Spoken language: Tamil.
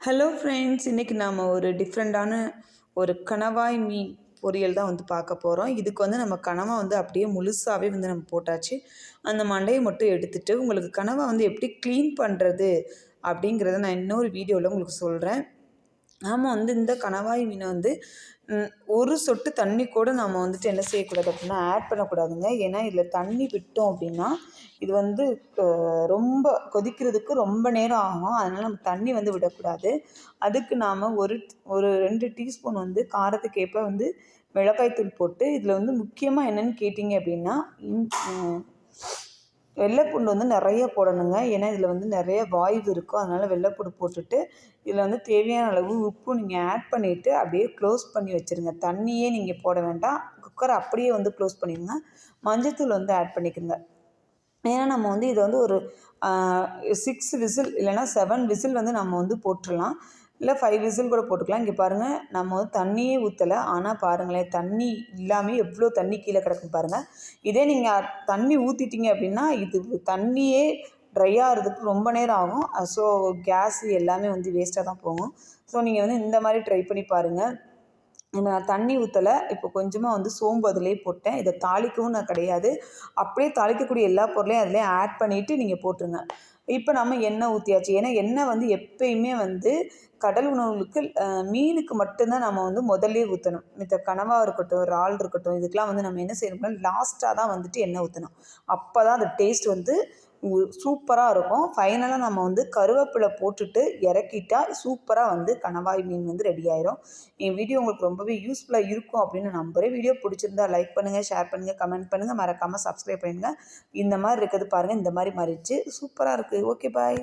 ஹலோ ஃப்ரெண்ட்ஸ் இன்றைக்கி நாம் ஒரு டிஃப்ரெண்ட்டான ஒரு கணவாய் மீன் பொரியல் தான் வந்து பார்க்க போகிறோம் இதுக்கு வந்து நம்ம கனவா வந்து அப்படியே முழுசாகவே வந்து நம்ம போட்டாச்சு. அந்த மண்டையை மட்டும் எடுத்துகிட்டு உங்களுக்கு கனவா வந்து எப்படி க்ளீன் பண்ணுறது அப்படிங்கிறத நான் இன்னொரு வீடியோவில் உங்களுக்கு சொல்கிறேன் நாம் வந்து இந்த கணவாய் மீனை வந்து ஒரு சொட்டு தண்ணி கூட நாம் வந்துட்டு என்ன செய்யக்கூடாது அப்படின்னா ஆட் பண்ணக்கூடாதுங்க. ஏன்னா இதில் தண்ணி விட்டோம் அப்படின்னா இது வந்து ரொம்ப கொதிக்கிறதுக்கு ரொம்ப நேரம் ஆகும். அதனால் நம்ம தண்ணி வந்து விடக்கூடாது. அதுக்கு நாம் ஒரு ஒரு ரெண்டு டீஸ்பூன் வந்து காரத்துக்கேற்ப வந்து மிளகாய்த்தூள் போட்டு இதில் வந்து முக்கியமாக என்னென்னு கேட்டிங்க அப்படின்னா வெள்ளைப்பூண்டு வந்து நிறைய போடணுங்க. ஏன்னா இதில் வந்து நிறைய வாய்வு இருக்கும். அதனால் வெள்ளைப்பூண்டு போட்டுட்டு இதில் வந்து தேவையான அளவு உப்பு நீங்கள் ஆட் பண்ணிவிட்டு அப்படியே க்ளோஸ் பண்ணி வச்சுருங்க. தண்ணியே நீங்கள் போட வேண்டாம். குக்கரை அப்படியே வந்து க்ளோஸ் பண்ணிடுங்க. மஞ்சத்தூள் வந்து ஆட் பண்ணிக்கோங்க. ஏன்னா நம்ம வந்து இதை வந்து ஒரு சிக்ஸ் விசில் இல்லைன்னா செவன் விசில் வந்து நம்ம வந்து போட்டுடலாம். இல்லை ஃபைவ் விசில் கூட போட்டுக்கலாம். இங்கே பாருங்கள் நம்ம வந்து தண்ணியே ஊற்றலை ஆனால் பாருங்களேன் தண்ணி இல்லாமல் எவ்வளோ தண்ணி கீழே கிடக்குன்னு பாருங்கள் இதே நீங்கள் தண்ணி ஊற்றிட்டீங்க அப்படின்னா இது தண்ணியே ட்ரை ஆகிறதுக்கு ரொம்ப நேரம் ஆகும். ஸோ கேஸ் எல்லாமே வந்து வேஸ்ட்டாக தான் போகும். ஸோ நீங்கள் வந்து இந்த மாதிரி ட்ரை பண்ணி பாருங்கள் நான் தண்ணி ஊற்றலை இப்போ கொஞ்சமாக வந்து சோம்பு அதிலே போட்டேன். இதை தாளிக்கவும் நான் கிடையாது. அப்படியே தாளிக்கக்கூடிய எல்லா பொருளையும் அதிலே ஆட் பண்ணிவிட்டு நீங்கள் போட்டுருங்க. இப்போ நம்ம எண்ணெய் ஊற்றியாச்சு ஏன்னா எண்ணெய் வந்து எப்பயுமே வந்து கடல் உணவுகளுக்கு மீனுக்கு மட்டும்தான் நம்ம வந்து முதல்லே ஊற்றணும் மித்த கனவாக இருக்கட்டும் இறால் இருக்கட்டும் இதுக்கெலாம் வந்து நம்ம என்ன செய்யணும்னா லாஸ்ட்டாக தான் வந்துட்டு எண்ணெய் ஊற்றணும் அப்போ தான் அந்த டேஸ்ட் வந்து சூப்பராக இருக்கும். ஃபைனலாக நம்ம வந்து கருவேப்பிலை போட்டுட்டு இறக்கிட்டா சூப்பராக வந்து கணவாய் மீன் வந்து ரெடி ஆயிரும். என் வீடியோ உங்களுக்கு ரொம்பவே யூஸ்ஃபுல்லாக இருக்கும் அப்படின்னு நம்புகிறேன் வீடியோ பிடிச்சிருந்தா லைக் பண்ணுங்கள் ஷேர் பண்ணுங்கள் கமெண்ட் பண்ணுங்கள் மறக்காமல் சப்ஸ்கிரைப் பண்ணுங்கள் இந்த மாதிரி இருக்கிறது பாருங்கள் இந்த மாதிரி மாறிடுச்சு. சூப்பராக இருக்குது ஓகே பாய்